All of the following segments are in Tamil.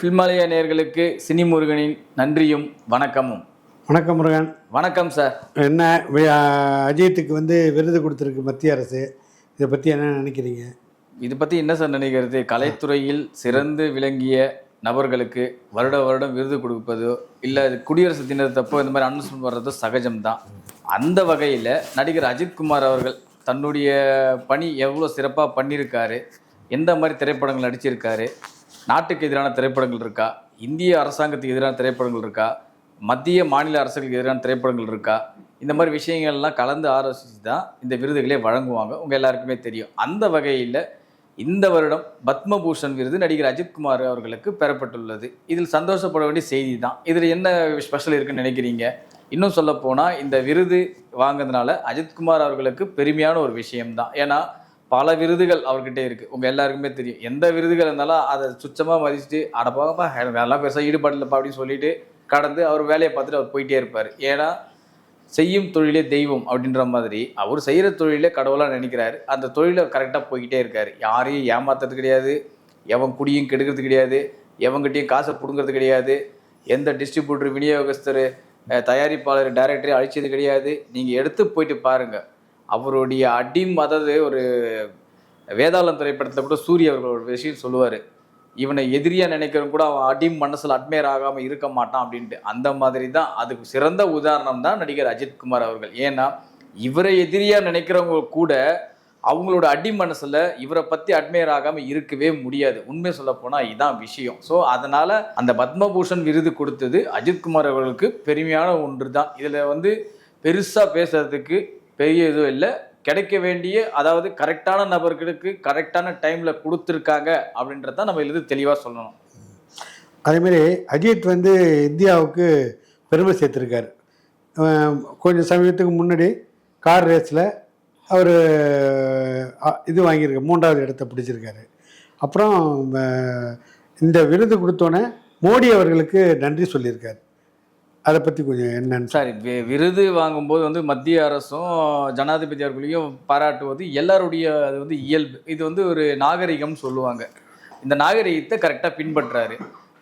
ஃபில்மாலயா நேயர்களுக்கு சினி முருகனின் நன்றியும் வணக்கமும். வணக்கம் முருகன். வணக்கம் சார். என்ன அஜித்துக்கு வந்து விருது கொடுத்துருக்கு மத்திய அரசு. இதை பற்றி என்ன நினைக்கிறீங்க? இது பற்றி என்ன சார் நினைக்கிறது? கலைத்துறையில் சிறந்து விளங்கிய நபர்களுக்கு வருட வருடம் விருது கொடுப்பதோ இல்லை குடியரசு தினத்தப்போ இந்த மாதிரி அனௌன்ஸ்மெண்ட் வர்றதோ சகஜம்தான். அந்த வகையில் நடிகர் அஜித்குமார் அவர்கள் தன்னுடைய பணி எவ்வளோ சிறப்பாக பண்ணியிருக்காரு எந்த மாதிரி திரைப்படங்கள் நடிச்சிருக்காரு நாட்டுக்கு எதிரான திரைப்படங்கள் இருக்கா? இந்திய அரசாங்கத்துக்கு எதிரான திரைப்படங்கள் இருக்கா? மத்திய மாநில அரசுகளுக்கு எதிரான திரைப்படங்கள் இருக்கா? இந்த மாதிரி விஷயங்கள்லாம் கலந்து ஆலோசித்து தான் இந்த விருதுகளே வழங்குவாங்க. உங்கள் எல்லாருக்குமே தெரியும். அந்த வகையில் இந்த வருடம் பத்மபூஷன் விருது நடிகர் அஜித்குமார் அவர்களுக்கு பெறப்பட்டுள்ளது. இதில் சந்தோஷப்பட வேண்டிய செய்தி தான் இதில் என்ன ஸ்பெஷல் இருக்குன்னு நினைக்கிறீங்க? இன்னும் சொல்லப்போனால் இந்த விருது வாங்கினதுனால அஜித்குமார் அவர்களுக்கு பெருமையான ஒரு விஷயம்தான். ஏன்னா பல விருதுகள் அவர்கிட்ட இருக்குது உங்கள் எல்லாருக்குமே தெரியும். எந்த விருதுகள் இருந்தாலும் அதை சுத்தமாக மதிச்சுட்டு அடப்பாங்கப்பா எனக்கு அதெல்லாம் பெருசாக ஈடுபாடு இல்லைப்பா அப்படின்னு சொல்லிட்டு கடந்து அவர் வேலையை பார்த்துட்டு அவர் போயிட்டே இருப்பார். ஏன்னா செய்யும் தொழிலே தெய்வம் அப்படின்ற மாதிரி அவர் செய்கிற தொழிலே கடவுளாக நினைக்கிறாரு. அந்த தொழிலை கரெக்டாக போய்கிட்டே இருக்கார். யாரையும் ஏமாத்துறது கிடையாது. எவன் குடியும் கெடுக்கிறது கிடையாது. எவங்கிட்டையும் காசை பிடுங்கிறது கிடையாது. எந்த டிஸ்ட்ரிபியூட்டர் விநியோகஸ்தர் தயாரிப்பாளர் டைரக்டரை அழிச்சது கிடையாது. நீங்கள் எடுத்து போயிட்டு பாருங்கள் அவருடைய அடிம் அதாவது ஒரு வேதாளம் திரைப்படத்தில் கூட சூரிய அவர்கள் ஒரு விஷயம் சொல்லுவார். இவனை எதிரியாக நினைக்கிறவங்க கூட அவன் அடிம் மனசில் அட்மையர் ஆகாமல் இருக்க மாட்டான் அப்படின்ட்டு. அந்த மாதிரி தான் அதுக்கு சிறந்த உதாரணம் தான் நடிகர் அஜித்குமார் அவர்கள். ஏன்னா இவரை எதிரியாக நினைக்கிறவங்க கூட அவங்களோட அடி மனசில் இவரை பற்றி அட்மையர் ஆகாமல் இருக்கவே முடியாது. உண்மை சொல்லப்போனால் இதுதான் விஷயம். ஸோ அதனால் அந்த பத்மபூஷன் விருது கொடுத்தது அஜித்குமார் அவர்களுக்கு பெருமையான ஒன்று தான் இதில் வந்து பெருசாக பேசுறதுக்கு பெரிய இதுவும் இல்லை. கிடைக்க வேண்டிய அதாவது கரெக்டான நபர்களுக்கு கரெக்டான டைமில் கொடுத்துருக்காங்க அப்படின்றத நம்ம இது தெளிவாக சொல்லணும். அதேமாரி அஜித் வந்து இந்தியாவுக்கு பெருமை சேர்த்துருக்காரு. கொஞ்சம் சமயத்துக்கு முன்னாடி கார் ரேஸில் அவர் இது வாங்கியிருக்கார் மூன்றாவது இடத்த பிடிச்சிருக்காரு. அப்புறம் இந்த விருது கொடுத்தோன்னே மோடி அவர்களுக்கு நன்றி சொல்லியிருக்காரு. அதை பற்றி கொஞ்சம் என்னன்னு சார் விருது வாங்கும்போது வந்து மத்திய அரசும் ஜனாதிபதி அவர்களையும் பாராட்டுவது எல்லாருடைய அது வந்து இயல்பு. இது வந்து ஒரு நாகரிகம்னு சொல்லுவாங்க. இந்த நாகரிகத்தை கரெக்டாக பின்பற்றுறாரு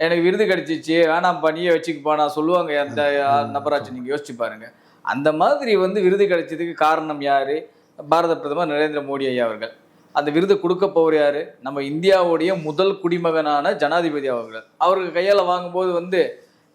எனக்கு விருது கிடைச்சிச்சு வேணாம் பண்ணியே வச்சுக்கப்பா நான் சொல்லுவாங்க அந்த நபராச்சும் நீங்கள் யோசிச்சு பாருங்க. அந்த மாதிரி வந்து விருது கிடைச்சதுக்கு காரணம் யார்? பாரத பிரதமர் நரேந்திர மோடி ஐயா அவர்கள். அந்த விருது கொடுக்க போவர் யார்? நம்ம இந்தியாவுடைய முதல் குடிமகனான ஜனாதிபதி அவர்கள். அவருக்கு கையால் வாங்கும்போது வந்து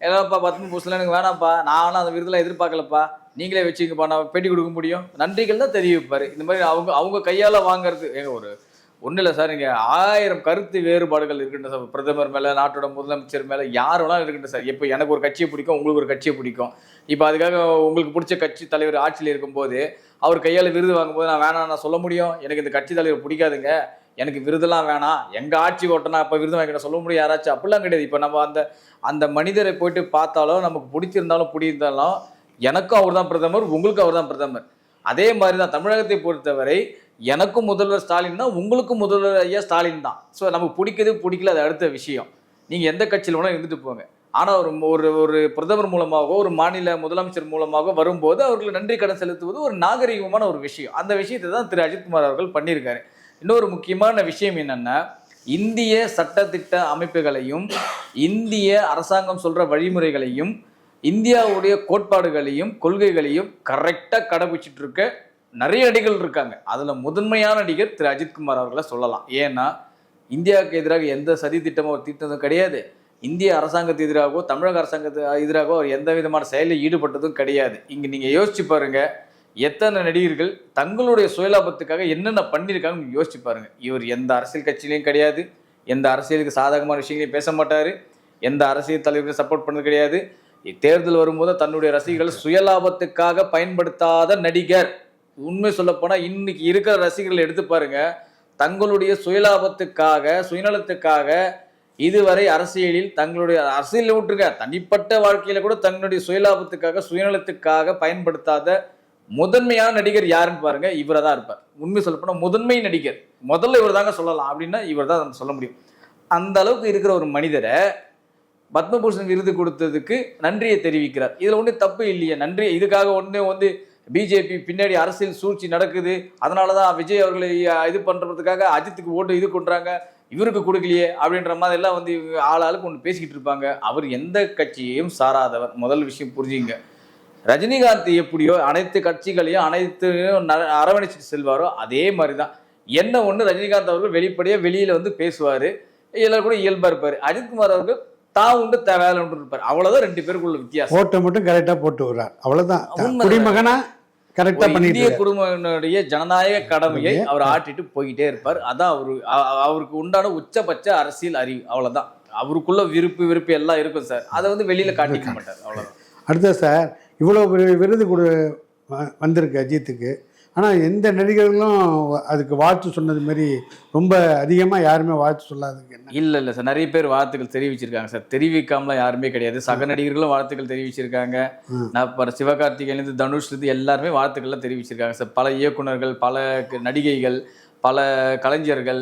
ஏதாப்பா பத்ம பூசலாம். எனக்கு வேணாம்ப்பா. நானும் அந்த விருதுலாம் எதிர்பார்க்கலப்பா. நீங்களே வச்சுக்கப்பா நான் பேட்டி கொடுக்க முடியும். நன்றிகள் தான் தெரிவிப்பார். இந்த மாதிரி அவங்க அவங்க கையால் வாங்குறது. ஒரு ஒன்றும் இல்லை சார் இங்கே ஆயிரம் கருத்து வேறுபாடுகள் இருக்கின்ற சார். பிரதமர் மேலே நாட்டோட முதலமைச்சர் மேலே யார் வேணாலும் இருக்கின்ற சார். இப்போ எனக்கு ஒரு கட்சியை பிடிக்கும் உங்களுக்கு ஒரு கட்சியை பிடிக்கும். இப்போ அதுக்காக உங்களுக்கு பிடிச்ச கட்சி தலைவர் ஆட்சியில் இருக்கும்போது அவர் கையால் விருது வாங்கும்போது நான் வேணாம் நான் சொல்ல முடியும்? எனக்கு இந்த கட்சி தலைவர் பிடிக்காதுங்க. எனக்கு விருதெல்லாம் வேணாம். எங்கள் ஆட்சி ஓட்டனா அப்போ விருது வாங்கின சொல்ல முடியும் யாராச்சும்? அப்படிலாம் கிடையாது. இப்போ நம்ம அந்த அந்த மனிதரை போயிட்டு பார்த்தாலும் நமக்கு பிடிச்சிருந்தாலும் பிடிச்சிருந்தாலும் எனக்கும் அவர் தான் பிரதமர் உங்களுக்கும் அவர் தான் பிரதமர். அதே மாதிரி தான் தமிழகத்தை பொறுத்தவரை எனக்கும் முதல்வர் ஸ்டாலின் தான் உங்களுக்கும் முதல்வர் ஐயா ஸ்டாலின் தான். ஸோ நமக்கு பிடிக்குது பிடிக்கல அது அடுத்த விஷயம். நீங்கள் எந்த கட்சியில் வேணால் இருந்துட்டு போங்க. ஆனால் ஒரு ஒரு ஒரு பிரதமர் மூலமாகவோ ஒரு மாநில முதலமைச்சர் மூலமாக வரும்போது அவர்கள் நன்றி கடன் செலுத்துவது ஒரு நாகரிகமான ஒரு விஷயம். அந்த விஷயத்தை தான் திரு. அஜித்குமார் அவர்கள் பண்ணியிருக்காரு. இன்னொரு முக்கியமான விஷயம் என்னென்னா இந்திய சட்டத்திட்ட அமைப்புகளையும் இந்திய அரசாங்கம் சொல்கிற வழிமுறைகளையும் இந்தியாவுடைய கோட்பாடுகளையும் கொள்கைகளையும் கரெக்டாக கடைபிடிச்சிட்டு இருக்க நிறைய நடிகர்கள் இருக்காங்க. அதில் முதன்மையான நடிகர் திரு அஜித்குமார் அவர்களை சொல்லலாம். ஏன்னா இந்தியாவுக்கு எதிராக எந்த சதி திட்டமோ அவர் கிடையாது. இந்திய அரசாங்கத்துக்கு எதிராகவோ தமிழக அரசாங்கத்துக்கு எதிராகவோ அவர் எந்த விதமான செயலில் ஈடுபட்டதும் கிடையாது. இங்கே நீங்கள் யோசிச்சு பாருங்க. எத்தனை நடிகர்கள் தங்களுடைய சுயலாபத்துக்காக என்னென்ன பண்ணியிருக்காங்கன்னு நீங்க யோசிச்சு பாருங்க. இவர் எந்த அரசியல் கட்சியிலையும் கிடையாது. எந்த அரசியலுக்கு சாதகமான விஷயங்களையும் பேச மாட்டார். எந்த அரசியல் தலைவருக்கும் சப்போர்ட் பண்ணது கிடையாது. தேர்தல் வரும்போது தன்னுடைய ரசிகர்கள் சுயலாபத்துக்காக பயன்படுத்தாத நடிகர். உண்மை சொல்லப்போனால் இன்னைக்கு இருக்கிற ரசிகர்கள் எடுத்து பாருங்க. தங்களுடைய சுயலாபத்துக்காக சுயநலத்துக்காக இதுவரை அரசியலில் தங்களுடைய அரசியலில் விட்டுருங்க. தனிப்பட்ட வாழ்க்கையில கூட தங்களுடைய சுயலாபத்துக்காக சுயநலத்துக்காக பயன்படுத்தாத முதன்மையான நடிகர் யாருன்னு பாருங்க. இவரை தான் இருப்பார். உண்மை சொல்லப்போனால் முதன்மை நடிகர். முதல்ல இவர் தாங்க சொல்லலாம். அப்படின்னா இவர் தான் சொல்ல முடியும். அந்த அளவுக்கு இருக்கிற ஒரு மனிதரை பத்மபூஷன் விருது கொடுத்ததுக்கு நன்றியை தெரிவிக்கிறார். இதில் ஒன்றும் தப்பு இல்லையே. நன்றி. இதுக்காக ஒன்று வந்து பிஜேபி பின்னாடி அரசியல் சூழ்ச்சி நடக்குது. அதனால தான் விஜய் அவர்களை இது பண்றதுக்காக அஜித்துக்கு ஓட்டு இது கொண்டுறாங்க. இவருக்கு கொடுக்கலையே அப்படின்ற மாதிரி எல்லாம் வந்து இவங்க ஆள் ஆளுக்கு ஒன்று பேசிக்கிட்டு இருப்பாங்க. அவர் எந்த கட்சியையும் சாராதவர். முதல் விஷயம் புரிஞ்சுங்க. ரஜினிகாந்த் எப்படியோ அனைத்து கட்சிகளையும் அனைத்து அரவணைச்சிட்டு செல்வாரோ அதே மாதிரி தான் என்ன ஒன்று ரஜினிகாந்த் அவர்கள் வெளிப்படையாக வெளியில் வந்து பேசுவார். எல்லாரும் கூட இயல்பாக இருப்பார். அஜித்குமார் அவர்கள் தான் உண்டு வேலை உண்டு இருப்பார். அவ்வளோதான் ரெண்டு பேருக்குள்ள வித்தியாசம். ஓட்டை மட்டும் கரெக்டாக போட்டு விடுறார். அவ்வளோதான். குடிமகனா? பண்ணிட்டு இந்திய. குடும்பத்தினுடைய ஜனநாயக கடமையை அவர் ஆட்டிட்டு போய்கிட்டே இருப்பார். அதான் அவரு அவருக்கு உண்டான உச்சபட்ச அரசியல் அறிவு அவ்வளவுதான். அவருக்குள்ள விருப்பு விருப்பு எல்லாம் இருக்கும் சார். அதை வந்து வெளியில காட்டிக்க மாட்டார் அவ்வளவுதான். அடுத்தது சார் இவ்வளோ விருது கொடு வந்திருக்கு அஜித்துக்கு. ஆனால் எந்த நடிகர்களும் அதுக்கு வாழ்த்து சொன்னது மாதிரி ரொம்ப அதிகமாக யாருமே வாழ்த்து சொல்லாதுங்க இல்ல இல்ல சார். நிறைய பேர் வாழ்த்துக்கள் தெரிவிச்சிருக்காங்க சார். தெரிவிக்காமலாம் யாருமே கிடையாது. சக நடிகர்களும் வாழ்த்துக்கள் தெரிவிச்சிருக்காங்க. நான் இப்போ சிவகார்த்திகேயன்லேருந்து தனுஷ்லேருந்து எல்லாருமே வாழ்த்துக்கள்லாம் தெரிவிச்சிருக்காங்க சார். பல இயக்குனர்கள் பல நடிகைகள் பல கலைஞர்கள்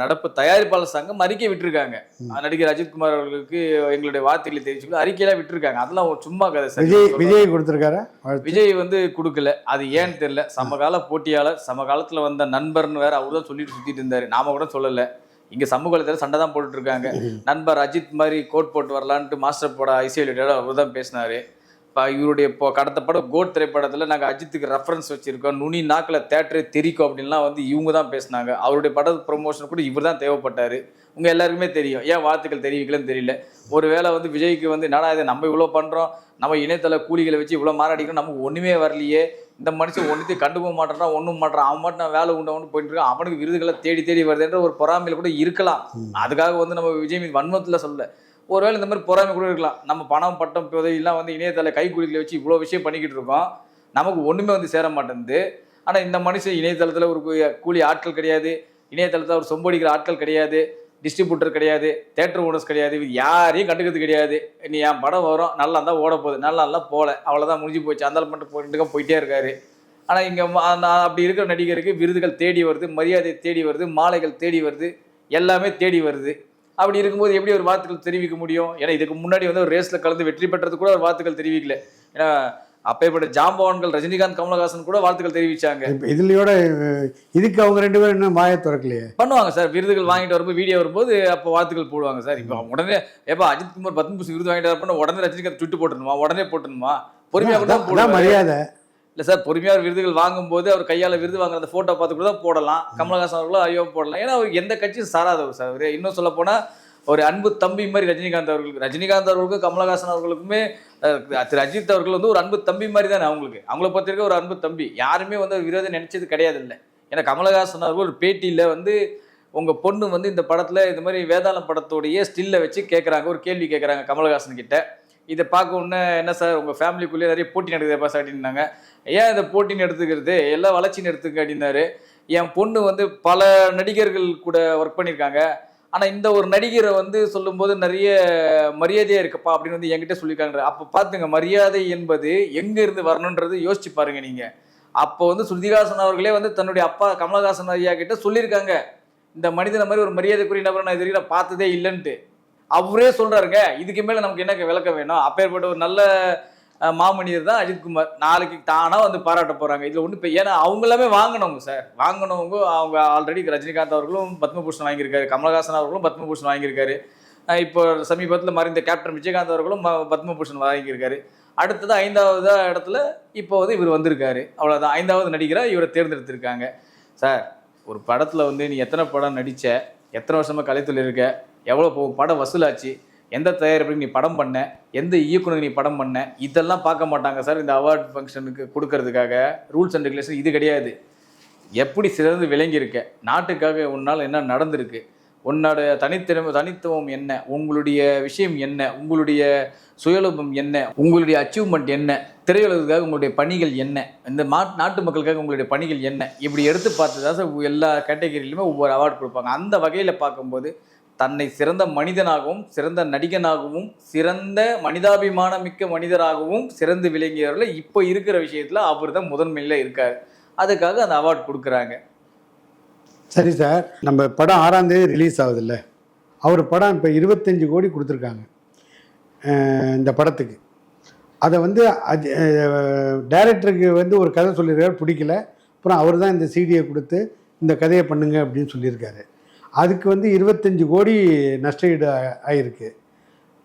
நடப்பு தயாரிப்பாளர் சங்கம் அறிக்கை விட்டிருக்காங்க. நடிகர் அஜித்குமார் அவர்களுக்கு எங்களுடைய வாழ்த்துக்களை தெரிவிச்சுக்கொள்ள அறிக்கையெல்லாம் விட்டிருக்காங்க. அதெல்லாம் ஒரு சும்மா கதை சார். விஜய் விஜய் கொடுத்துருக்காரா? விஜய் வந்து கொடுக்கல. அது ஏன்னு தெரியல. சமகால போட்டியாளர் சமகாலத்துல வந்த நண்பர்னு வேற அவர் தான் சொல்லிட்டு சுத்திட்டு இருந்தாரு. நாம கூட சொல்லல. இங்க சமூக வலைத்தளம் சண்டை தான் போட்டுட்டு இருக்காங்க. நண்பர் அஜித் மாதிரி கோட் போட்டு வரலான்ட்டு மாஸ்டர் பட ஐசிஎல் அவர் தான் பேசினாரு. இவருடைய இப்போ கடந்த படம் கோட் திரைப்படத்தில் நாங்கள் அஜித்துக்கு ரெஃபரன்ஸ் வச்சிருக்கோம். நுனி நாக்கில் தேட்டரே தெரிக்கும் அப்படின்லாம் வந்து இவங்க தான் பேசினாங்க. அவருடைய பட ப்ரொமோஷன் கூட இவர் தான் தேவைப்பட்டார். உங்கள் எல்லாருக்குமே தெரியும். ஏன் வாழ்த்துக்கள் தெரிவிக்கலன்னு தெரியல. ஒருவேளை வந்து விஜய்க்கு வந்து என்னடா இதை நம்ம இவ்வளோ பண்ணுறோம் நம்ம இணையதள கூலிகளை வச்சு இவ்வளோ மாறாடிக்கிறோம் நமக்கு ஒன்றுமே வரலையே. இந்த மனுஷன் ஒன்றுத்தையும் கண்டுக்க மாட்டேறான் ஒன்றும் மாட்டான் அவன் மட்டும் நான் வேலை உண்டவனு போயிட்டு இருக்கான். அவனுக்கு விருதுகளை தேடி தேடி வருதுன்ற ஒரு பொறாமையில் கூட இருக்கலாம். அதுக்காக வந்து நம்ம விஜய் மீது வன்மத்தில் சொல்ல ஒருவேளை இந்த மாதிரி பொறாமை கூட இருக்கலாம். நம்ம பணம் பட்டம் உதவியெல்லாம் வந்து இணையதள கைக்கூலிகளை வச்சு இவ்வளோ விஷயம் பண்ணிக்கிட்டு இருக்கோம். நமக்கு ஒன்றுமே வந்து சேர மாட்டேங்குது. ஆனால் இந்த மனுஷன் இணையதளத்தில் ஒரு கூலி ஆட்கள் கிடையாது. இணையதளத்தில் ஒரு சொம்படிக்கிற ஆட்கள் கிடையாது. டிஸ்ட்ரிபியூட்டர் கிடையாது. தேட்டர் ஓனர்ஸ் கிடையாது. இது யாரையும் கண்டுக்கிறது கிடையாது. நீ என் படம் வரும். நல்லா இருந்தால் ஓட போகுது. நல்லா இருந்தால் போகல. அவ்வளோதான் முடிஞ்சு போச்சு. அந்த மட்டும் போயிட்டு போயிட்டே இருக்காரு. ஆனால் இங்கே அப்படி இருக்கிற நடிகருக்கு விருதுகள் தேடி வருது. மரியாதை தேடி வருது. மாலைகள் தேடி வருது. எல்லாமே தேடி வருது. அப்படி இருக்கும்போது எப்படி ஒரு வாழ்த்துக்கள் தெரிவிக்க முடியும்? ஏன்னா இதுக்கு முன்னாடி வந்து ஒரு ரேஸில் கலந்து வெற்றி பெற்றது கூட ஒரு வாழ்த்துக்கள் தெரிவிக்கல. ஏன்னா அப்பேற்பட்ட ஜாம்பவான்கள் ரஜினிகாந்த் கமலஹாசன் கூட வாழ்த்துக்கள் தெரிவிச்சாங்க. இப்போ இதுலையோட இதுக்கு அவங்க ரெண்டு பேரும் இன்னும் வாயை திறக்கலையே? பண்ணுவாங்க சார். விருதுகள் வாங்கிட்டு வரும்போது வீடியோ வரும்போது அப்போ வாழ்த்துக்கள் போடுவாங்க சார். இப்போ உடனே ஏப்பா அஜித் குமார் பத்மபூஷன் விருது வாங்கிட்டு வரப்ப உடனே ரஜினிகாந்த் சுட்டு போட்டுருமா உடனே போட்டுருமா பொறுமையாக கூட. மரியாதை. இல்ல சார் பொறுமையாக விருதுகள் வாங்கும்போது அவர் கையால விருது வாங்குற அந்த போட்டோ பார்த்து கூட தான் போடலாம். கமலஹாசன் அவர்களும் ஐயோ போடலாம். ஏன்னா அவர் எந்த கட்சியும் சாராதவர் சார். அவரு இன்னும் சொல்ல போனா ஒரு அன்பு தம்பி மாதிரி ரஜினிகாந்த் அவர்களுக்கு ரஜினிகாந்த் அவர்களுக்கும் கமலஹாசன் அவர்களுக்குமே திரு அஜித் அவர்கள் வந்து ஒரு அன்பு தம்பி மாதிரி தானே அவங்களுக்கு. அவங்கள பொறுத்த ஒரு அன்பு தம்பி. யாருமே வந்து விரோதம் நினைச்சது கிடையாது இல்லை ஏன்னா கமலஹாசன் அவர்கள் ஒரு பேட்டியில வந்து உங்க பொண்ணு வந்து இந்த படத்துல இந்த மாதிரி வேதாளம் படத்தோடைய ஸ்டில்ல வச்சு கேட்குறாங்க ஒரு கேள்வி கேட்குறாங்க கமலஹாசன் கிட்ட. இதை பார்க்க உடனே என்ன சார் உங்கள் ஃபேமிலிக்குள்ளேயே நிறைய போட்டி நடக்குதுப்பா சார் அப்படின்னாங்க. ஏன் இந்த போட்டின்னு எடுத்துக்கிறது? எல்லாம் வளர்ச்சின்னு எடுத்துக்க அப்படின்னாரு. என் பொண்ணு வந்து பல நடிகர்கள் கூட ஒர்க் பண்ணியிருக்காங்க. ஆனால் இந்த ஒரு நடிகரை வந்து சொல்லும்போது நிறைய மரியாதையாக இருக்குப்பா அப்படின்னு வந்து என்கிட்ட சொல்லியிருக்காங்க அப்போ பார்த்துங்க மரியாதை என்பது எங்கேருந்து வரணுன்றது யோசிச்சு பாருங்கள் நீங்கள் அப்போ வந்து ஸ்ருதிகாசன் அவர்களே வந்து தன்னுடைய அப்பா கமலஹாசன் ஐயா கிட்ட சொல்லியிருக்காங்க. இந்த மனிதனை மாதிரி ஒரு மரியாதைக்குரிய நபரை நான் இது வரைக்கும் நான் பார்த்ததே இல்லைன்ட்டு. அவரே சொல்றாருங்க. இதுக்கு மேல நமக்கு என்ன விளக்கம் வேணும்? அப்பேற்பட்ட ஒரு நல்ல மாமனிதர் தான் அஜித்குமார் நாளைக்கு தானா வந்து பாராட்ட போறாங்க. இதுல ஒண்ணு இப்போ ஏன்னா அவங்க எல்லாமே வாங்கினவங்க சார். வாங்கினவங்க அவங்க ஆல்ரெடி ரஜினிகாந்த் அவர்களும் பத்மபூஷன் வாங்கியிருக்காரு. கமலஹாசன் அவர்களும் பத்மபூஷன் வாங்கியிருக்காரு. இப்போ சமீபத்தில் மறைந்த கேப்டன் விஜயகாந்த் அவர்களும் பத்மபூஷன் வாங்கியிருக்காரு. அடுத்தது ஐந்தாவது இடத்துல இப்போ வந்து இவர் வந்திருக்காரு. அவ்வளோதான் ஐந்தாவது நடிகராக இவரை தேர்ந்தெடுத்திருக்காங்க. சார் ஒரு படத்தில் வந்து நீ எத்தனை படம் நடித்த எத்தனை வருஷமாக கலைத்துள்ள இருக்க? எவ்வளோ போகும் படம் வசூலாச்சு எந்த தயாரிப்புக்கு நீ படம் பண்ண எந்த இயக்குனர் நீ படம் பண்ண இதெல்லாம் பார்க்க மாட்டாங்க சார் இந்த அவார்ட் ஃபங்க்ஷனுக்கு கொடுக்கறதுக்காக. ரூல்ஸ் அண்ட் ரெகுலேஷன் இது கிடையாது. எப்படி சிறந்து விளங்கியிருக்க நாட்டுக்காக உன்னால் என்ன நடந்திருக்கு? உன்னோட தனித்திறமை தனித்துவம் என்ன? உங்களுடைய விஷயம் என்ன? உங்களுடைய சுயலபம் என்ன? உங்களுடைய அச்சீவ்மெண்ட் என்ன? திரையுலகத்துக்காக உங்களுடைய பணிகள் என்ன? இந்த மா நாட்டு மக்களுக்காக உங்களுடைய பணிகள் என்ன? இப்படி எடுத்து பார்த்து தான் சார் எல்லா கேட்டகரியிலுமே ஒவ்வொரு அவார்டு கொடுப்பாங்க. அந்த வகையில் பார்க்கும்போது தன்னை சிறந்த மனிதனாகவும் சிறந்த நடிகனாகவும் சிறந்த மனிதாபிமானம் மிக்க மனிதராகவும் சிறந்து விளங்கியவர்கள் இப்போ இருக்கிற விஷயத்தில் அவர் தான் முதன்மையில் இருக்கார். அதுக்காக அந்த அவார்ட் கொடுக்குறாங்க. சரி சார் நம்ம படம் ஆறாம் தேதி ரிலீஸ் ஆகுதுல்ல. அவர் படம் இப்போ இருபத்தஞ்சு கோடி கொடுத்துருக்காங்க. இந்த படத்துக்கு. அதை வந்து அஜ் டைரக்டருக்கு வந்து ஒரு கதை சொல்லியிருக்காரு பிடிக்கல. அப்புறம் அவர் தான் இந்த சீடியை கொடுத்து இந்த கதையை பண்ணுங்க அப்படின்னு சொல்லியிருக்காரு. அதுக்கு வந்து இருபத்தஞ்சு கோடி நஷ்டஈடு ஆயிருக்கு.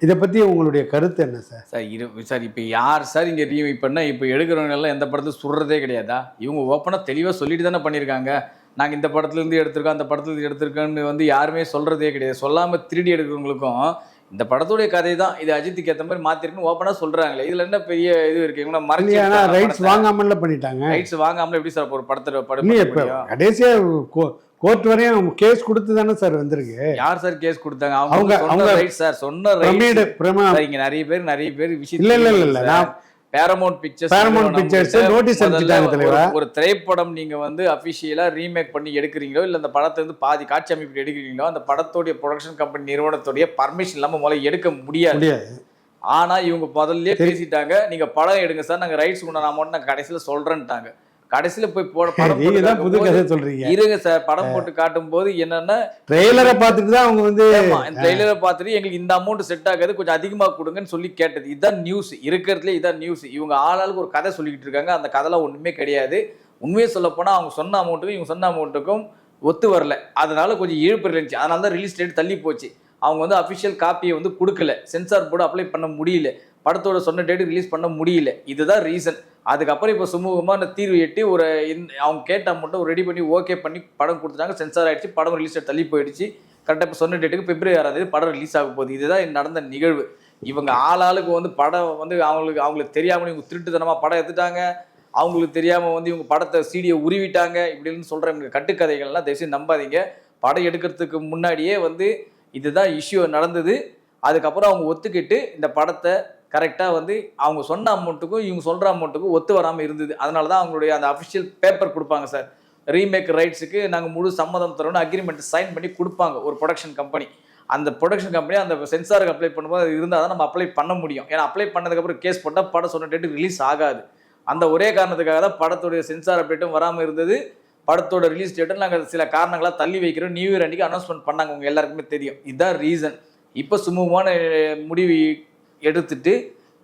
இதை பற்றி உங்களுடைய கருத்து என்ன சார்? சார் இரு சார் இப்போ யார் சார் இங்கே ரீமேக் பண்ணால் இப்போ எடுக்கிறவங்க எல்லாம் எந்த படத்தில் சுடுறதே கிடையாதா? இவங்க ஓப்பனாக தெளிவாக சொல்லிட்டு தானே பண்ணியிருக்காங்க. நாங்கள் இந்த படத்துலேருந்து எடுத்திருக்கோம் அந்த படத்துலேருந்து எடுத்திருக்கோன்னு வந்து யாருமே சொல்கிறதே கிடையாது. சொல்லாமல் திருடி எடுக்கிறவங்களுக்கும் இந்த படத்துடைய கதை தான் இது அஜித்துக்கு ஏற்ற மாதிரி மாற்றிருக்குன்னு ஓப்பனாக சொல்கிறாங்களே இதில் என்ன பெரிய இது இருக்குது இவங்க இல்லையா ரைட்ஸ் வாங்காமல்ல பண்ணிட்டாங்க. ரைட்ஸ் வாங்காமல் எப்படி சார் ஒரு படத்தை படம்? கடைசியாக கோர்ட் வரையும் கேஸ் கொடுத்து தானே சார் வந்திருக்கு. யார் சார் கேஸ் கொடுத்தாங்க? அவங்க- அவங்க ரைட் சார். சொன்ன ரைட் இங்க நிறைய பேர் நிறைய பேர் விஷயம் இல்ல, இல்ல, இல்ல, நான் Paramount Pictures Paramount Pictures notice அனுப்பிச்சிட்டாங்க தலைவா. ஒரு திரைப்படம் நீங்க வந்து அபிஷியலா ரீமேக் பண்ணி எடுக்கிறீங்களோ இல்ல அந்த படத்தை வந்து பாதி காட்சி அமைப்பு எடுக்கிறீங்களோ அந்த படத்தோடைய ப்ரொடக்ஷன் கம்பெனி நிறுவனத்துடைய பர்மிஷன் இல்லாம முதல்ல எடுக்க முடியாது. ஆனா இவங்க முதல்லயே பேசிட்டாங்க நீங்க படம் எடுங்க சார் நாங்க ரைட்ஸ் உண்டான அமௌண்ட் நாங்க கடைசியில சொல்றேன்ட்டாங்க. கடைசியில போய் போட படம் தான் புது கதை சொல்றீங்க. இருங்க சார் படம் போட்டு காட்டும் போது என்னன்னா ட்ரெய்லரை பார்த்துட்டு தான் அவங்க வந்து ட்ரெய்லரை பார்த்துட்டு எங்களுக்கு இந்த அமௌண்ட் செட் ஆகாது கொஞ்சம் அதிகமா கொடுங்கன்னு சொல்லி கேட்டது. இதுதான் நியூஸ் இருக்கிறதுல இதான் நியூஸ் இவங்க ஆளாளுக்கு ஒரு கதை சொல்லிக்கிட்டு இருக்காங்க. அந்த கதைலாம் ஒண்ணுமே கிடையாது. உண்மையை சொல்ல போனா அவங்க சொன்ன அமௌண்ட்டுக்கும் இவங்க சொன்ன அமௌண்ட்டுக்கும் ஒத்து வரல. அதனால கொஞ்சம் இழுப்பு இருந்துச்சு. அதனால தான் ரிலீஸ் டேட் தள்ளி போச்சு. அவங்க வந்து அஃபிஷியல் காப்பியை வந்து கொடுக்கல. சென்சார் போர்டு அப்ளை பண்ண முடியல. படத்தோட சொன்ன டேட்டு ரிலீஸ் பண்ண முடியல. இதுதான் ரீசன் அதுக்கப்புறம் இப்போ சுமூகமாக அந்த தீர்வு எட்டி ஒரு இந்த- அவங்க கேட்ட அமௌண்ட்டை ரெடி பண்ணி ஓகே பண்ணி படம் கொடுத்துட்டாங்க. சென்சார் ஆகிடுச்சு படம் ரிலீஸ் தள்ளி போயிடுச்சு. கரெக்டாக இப்போ சொன்ன டேட்டுக்கு பிப்ரவரி ஆறாம் தேதி படம் ரிலீஸ் ஆக போகுது. இதுதான் நடந்த நிகழ்வு. இவங்க ஆளாளுக்கு வந்து படம் வந்து அவங்களுக்கு அவங்களுக்கு தெரியாமல் இவங்க திருட்டுத்தனமாக படம் எடுத்துட்டாங்க. அவங்களுக்கு தெரியாமல் வந்து இவங்க படத்தை சீடியை உருவிட்டாங்க. இப்படின்னு சொல்கிற இவங்க கட்டுக்கதைகள்லாம் தயவுசெய்து நம்பாதீங்க. படம் எடுக்கிறதுக்கு முன்னாடியே வந்து இதுதான் இஷ்யூ நடந்தது. அதுக்கப்புறம் அவங்க ஒத்துக்கிட்டு இந்த படத்தை கரெக்டாக வந்து அவங்க சொன்ன அமௌண்ட்டுக்கும் இவங்க சொல்கிற அமௌண்ட்டுக்கும் ஒத்து வராமல் இருந்தது. அதனால தான் அவங்களுடைய அந்த அஃபிஷியல் பேப்பர் கொடுப்பாங்க சார் ரீமேக் ரைட்ஸுக்கு நாங்கள் முழு சம்மதம் தரோம்னு அக்ரிமெண்ட் சைன் பண்ணி கொடுப்பாங்க ஒரு ப்ரொடக்ஷன் கம்பெனி அந்த ப்ரொடக்ஷன் கம்பெனி அந்த சென்சாருக்கு அப்ளை பண்ணும்போது அது இருந்தால் தான் நம்ம அப்ளை பண்ண முடியும். ஏன்னா அப்ளை பண்ணதுக்கப்புறம் கேஸ் போட்டால் படம் சொன்ன டேட்டு ரிலீஸ் ஆகாது. அந்த ஒரே காரணத்துக்காக தான் படத்துடைய சென்சார் அப்டேட்டும் வராமல் இருந்தது. படத்தோட ரிலீஸ் டேட்டை நாங்கள் சில காரணங்களாக தள்ளி வைக்கிறோம். நியூ இயர் அன்றைக்கி அனௌன்ஸ்மெண்ட் பண்ணாங்க. உங்கள் எல்லாருக்குமே தெரியும். இதுதான் ரீசன் இப்போ சுமூகமான முடிவு எடுத்துட்டு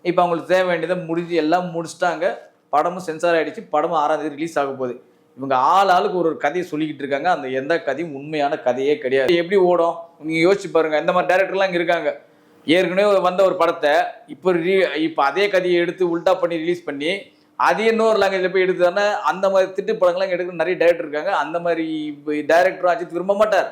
இப்போ அவங்களுக்கு தேவை வேண்டியதை முடிஞ்சு எல்லாம் முடிச்சிட்டாங்க. படமும் சென்சார் ஆகிடுச்சு படமும் ஆறாம் தேதி ரிலீஸ் ஆக போகுது. இவங்க ஆள் ஆளுக்கு ஒரு ஒரு கதையை சொல்லிக்கிட்டு இருக்காங்க. அந்த எந்த கதையும் உண்மையான கதையே கிடையாது. எப்படி ஓடும்? நீங்கள் யோசிச்சு பாருங்கள் இந்த மாதிரி டேரக்டர்லாம் இங்கே இருக்காங்க. ஏற்கனவே வந்த ஒரு படத்தை இப்போ ரீ இப்போ அதே கதையை எடுத்து உல்டா பண்ணி ரிலீஸ் பண்ணி அது இன்னொரு லாங்குவேஜில் போய் எடுத்ததானே அந்த மாதிரி திட்டு படங்கள்லாம் எடுக்கிற நிறைய டைரக்டர் இருக்காங்க. அந்த மாதிரி டேரக்டரும் அஜித் விரும்ப மாட்டார்.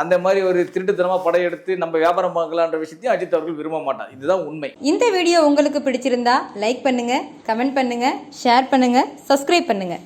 அந்த மாதிரி ஒரு திருட்டுத்தனமாக படம் எடுத்து நம்ம வியாபாரம் பார்க்கலான்ற விஷயத்தையும் அஜித் அவர்கள் விரும்ப மாட்டார். இதுதான் உண்மை. இந்த வீடியோ உங்களுக்கு பிடிச்சிருந்தா லைக் பண்ணுங்க கமெண்ட் பண்ணுங்க ஷேர் பண்ணுங்க சப்ஸ்கிரைப் பண்ணுங்க.